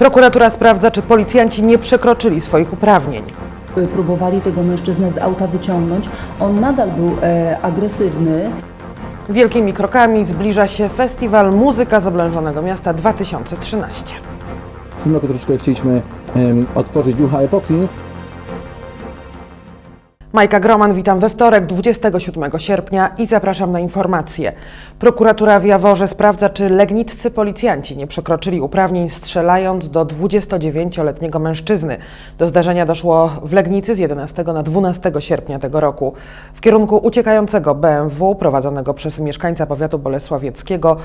Prokuratura sprawdza, czy policjanci nie przekroczyli swoich uprawnień. próbowali tego mężczyznę z auta wyciągnąć. On nadal był e, agresywny. Wielkimi krokami zbliża się festiwal Muzyka z Oblężonego Miasta 2013. W tym roku troszeczkę chcieliśmy em, otworzyć ducha epoki. Majka Groman, witam we wtorek, 27 sierpnia i zapraszam na informacje. Prokuratura w Jaworze sprawdza, czy legniccy policjanci nie przekroczyli uprawnień strzelając do 29-letniego mężczyzny. Do zdarzenia doszło w Legnicy z 11 na 12 sierpnia tego roku. W kierunku uciekającego BMW prowadzonego przez mieszkańca powiatu bolesławieckiego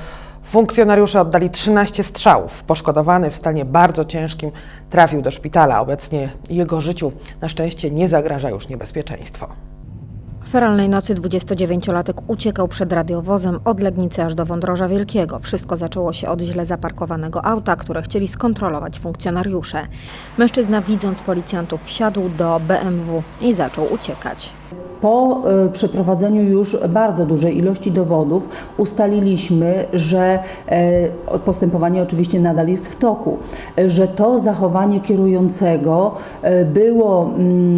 funkcjonariusze oddali 13 strzałów. Poszkodowany w stanie bardzo ciężkim trafił do szpitala. Obecnie jego życiu na szczęście nie zagraża już niebezpieczeństwo. W feralnej nocy 29-latek uciekał przed radiowozem od Legnicy aż do Wądroża Wielkiego. Wszystko zaczęło się od źle zaparkowanego auta, które chcieli skontrolować funkcjonariusze. Mężczyzna widząc policjantów wsiadł do BMW i zaczął uciekać. Po e, przeprowadzeniu już bardzo dużej ilości dowodów ustaliliśmy, że e, postępowanie oczywiście nadal jest w toku, że to zachowanie kierującego e, było mm,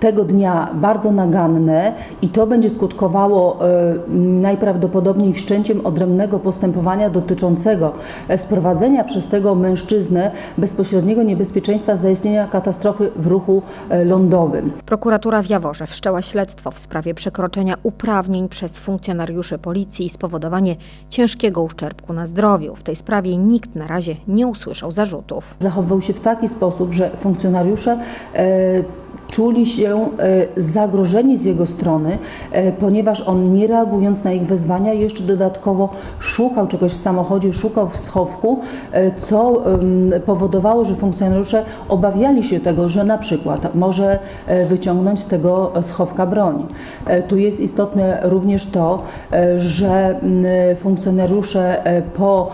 tego dnia bardzo naganne i to będzie skutkowało e, najprawdopodobniej wszczęciem odrębnego postępowania dotyczącego sprowadzenia przez tego mężczyznę bezpośredniego niebezpieczeństwa zaistnienia katastrofy w ruchu lądowym. Prokuratura w Jaworze wszczęła śledztwo w sprawie przekroczenia uprawnień przez funkcjonariuszy policji i spowodowanie ciężkiego uszczerbku na zdrowiu. W tej sprawie nikt na razie nie usłyszał zarzutów. zachowywał się w taki sposób, że funkcjonariusze e, czuli się e, zagrożeni z jego strony, e, ponieważ on nie reagując na ich wezwania jeszcze dodatkowo szukał czegoś w samochodzie, szukał w schowku, e, co powodowało, że funkcjonariusze obawiali się tego, że na przykład może wyciągnąć z tego schowka broń. Tu jest istotne również to, że funkcjonariusze po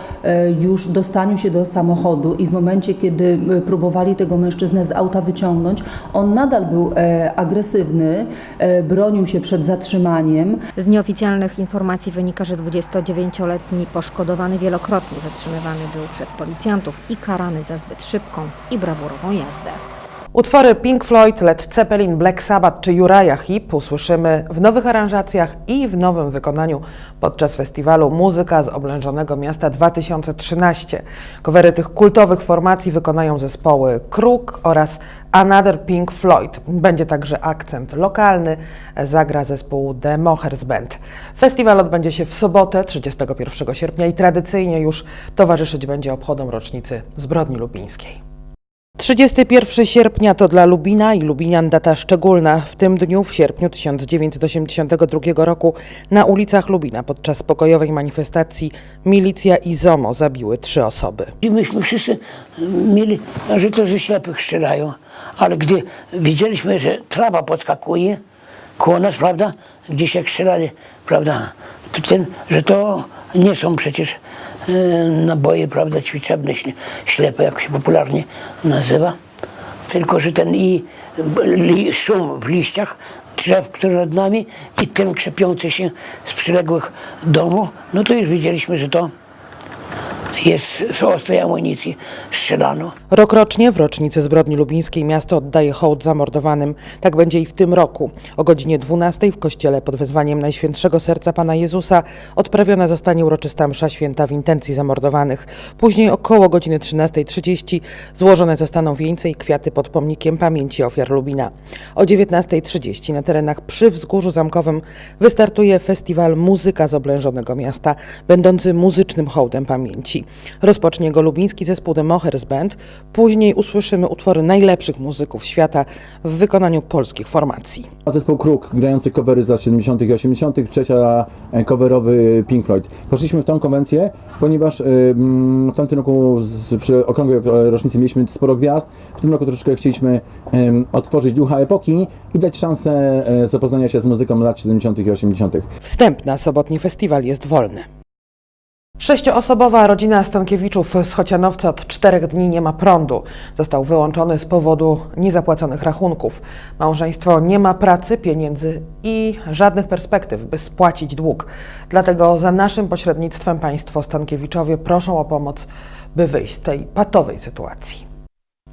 już dostaniu się do samochodu i w momencie, kiedy próbowali tego mężczyznę z auta wyciągnąć, on nadal był e, agresywny, e, bronił się przed zatrzymaniem. Z nieoficjalnych informacji wynika, że 29-letni poszkodowany wielokrotnie zatrzymywany był przez policjantów i karany za zbyt szybką i brawurową jazdę. Utwory Pink Floyd, Led Zeppelin, Black Sabbath czy Uriah Heep usłyszymy w nowych aranżacjach i w nowym wykonaniu podczas festiwalu Muzyka z Oblężonego Miasta 2013. Covery tych kultowych formacji wykonają zespoły Kruk oraz Another Pink Floyd. Będzie także akcent lokalny, zagra zespół The Mochers Band. Festiwal odbędzie się w sobotę 31 sierpnia i tradycyjnie już towarzyszyć będzie obchodom rocznicy zbrodni lubińskiej. 31 sierpnia to dla Lubina i Lubinian data szczególna. W tym dniu, w sierpniu 1982 roku, na ulicach Lubina podczas pokojowej manifestacji milicja i ZOMO zabiły trzy osoby. I myśmy wszyscy mieli, że to, że ślepych strzelają. Ale gdy widzieliśmy, że trawa podskakuje koło nas, prawda, gdzieś jak strzelali, prawda, to ten, że to nie są przecież naboje, prawda, ćwiczebne, śle- ślepe, jak się popularnie nazywa. Tylko, że ten i szum w liściach drzew, które nad nami i ten krzepiący się z przyległych domów, no to już widzieliśmy, że to jest z ostrej amunicji strzelano. Rokrocznie w rocznicę zbrodni lubińskiej miasto oddaje hołd zamordowanym. Tak będzie i w tym roku. O godzinie 12 w kościele pod wezwaniem Najświętszego Serca Pana Jezusa odprawiona zostanie uroczysta msza święta w intencji zamordowanych. Później około godziny 13.30 złożone zostaną wieńce i kwiaty pod pomnikiem pamięci ofiar Lubina. O 19.30 na terenach przy Wzgórzu Zamkowym wystartuje festiwal Muzyka z Oblężonego Miasta, będący muzycznym hołdem pamięci. Rozpocznie go lubiński zespół The Mochers Band. Później usłyszymy utwory najlepszych muzyków świata w wykonaniu polskich formacji. A zespół Kruk, grający covery z lat 70. i 80., trzecia e, coverowy Pink Floyd. Poszliśmy w tą konwencję, ponieważ e, mm, w tamtym roku przy okrągłej e, rocznicy mieliśmy sporo gwiazd. W tym roku troszeczkę chcieliśmy otworzyć ducha epoki i dać szansę zapoznania się z muzyką lat 70. i 80. Wstęp na sobotni festiwal jest wolny. Sześcioosobowa rodzina Stankiewiczów z Chocianowca od czterech dni nie ma prądu. Został wyłączony z powodu niezapłaconych rachunków. Małżeństwo nie ma pracy, pieniędzy i żadnych perspektyw, by spłacić dług. Dlatego za naszym pośrednictwem państwo Stankiewiczowie proszą o pomoc by wyjść z tej patowej sytuacji.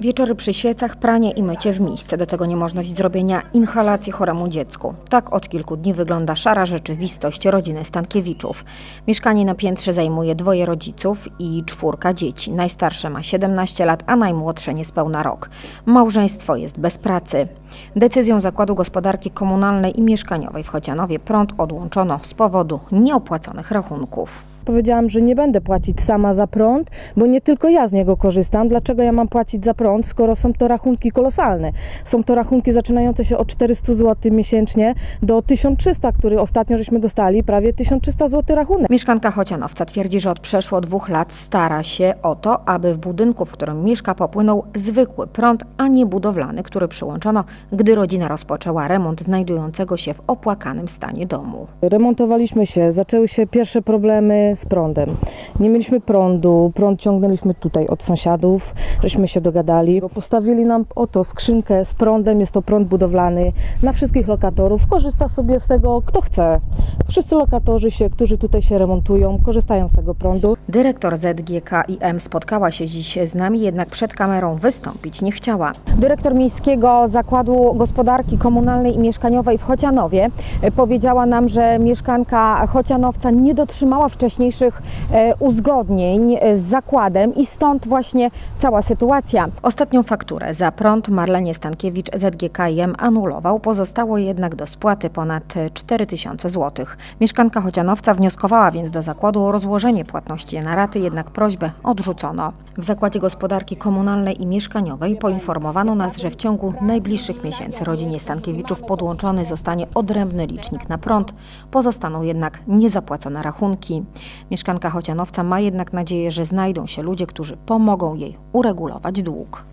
Wieczory przy świecach, pranie i mycie w miejsce. Do tego niemożność zrobienia inhalacji choremu dziecku. Tak od kilku dni wygląda szara rzeczywistość rodziny Stankiewiczów. Mieszkanie na piętrze zajmuje dwoje rodziców i czwórka dzieci. Najstarsze ma 17 lat, a najmłodsze niespełna rok. Małżeństwo jest bez pracy. Decyzją Zakładu Gospodarki Komunalnej i Mieszkaniowej w Chocianowie prąd odłączono z powodu nieopłaconych rachunków. Powiedziałam, że nie będę płacić sama za prąd, bo nie tylko ja z niego korzystam. Dlaczego ja mam płacić za prąd, skoro są to rachunki kolosalne? Są to rachunki zaczynające się od 400 zł miesięcznie do 1300, który ostatnio żeśmy dostali, prawie 1300 zł rachunek. Mieszkanka Chocianowca twierdzi, że od przeszło dwóch lat stara się o to, aby w budynku, w którym mieszka, popłynął zwykły prąd, a nie budowlany, który przyłączono, gdy rodzina rozpoczęła remont znajdującego się w opłakanym stanie domu. Remontowaliśmy się, zaczęły się pierwsze problemy z prądem. Nie mieliśmy prądu, prąd ciągnęliśmy tutaj od sąsiadów, żeśmy się dogadali. Bo Postawili nam oto skrzynkę z prądem, jest to prąd budowlany na wszystkich lokatorów. Korzysta sobie z tego kto chce. Wszyscy lokatorzy, się, którzy tutaj się remontują, korzystają z tego prądu. Dyrektor ZGKiM spotkała się dziś z nami, jednak przed kamerą wystąpić nie chciała. Dyrektor Miejskiego Zakładu Gospodarki Komunalnej i Mieszkaniowej w Chocianowie powiedziała nam, że mieszkanka Chocianowca nie dotrzymała wcześniejszych e, uzgodnień e, z zakładem i stąd właśnie cała sytuacja. Ostatnią fakturę za prąd Marlenie Stankiewicz ZGKiM anulował, pozostało jednak do spłaty ponad 4000 zł. Mieszkanka Chocianowca wnioskowała więc do zakładu o rozłożenie płatności na raty, jednak prośbę odrzucono. W Zakładzie Gospodarki Komunalnej i Mieszkaniowej poinformowano nas, że w ciągu najbliższych miesięcy rodzinie Stankiewiczów podłączony zostanie odrębny licznik na prąd, pozostaną jednak niezapłacone rachunki. Mieszkanka Chocianowca ma jednak nadzieję, że znajdą się ludzie, którzy pomogą jej uregulować dług.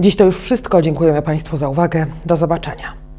Dziś to już wszystko. Dziękujemy Państwu za uwagę. Do zobaczenia.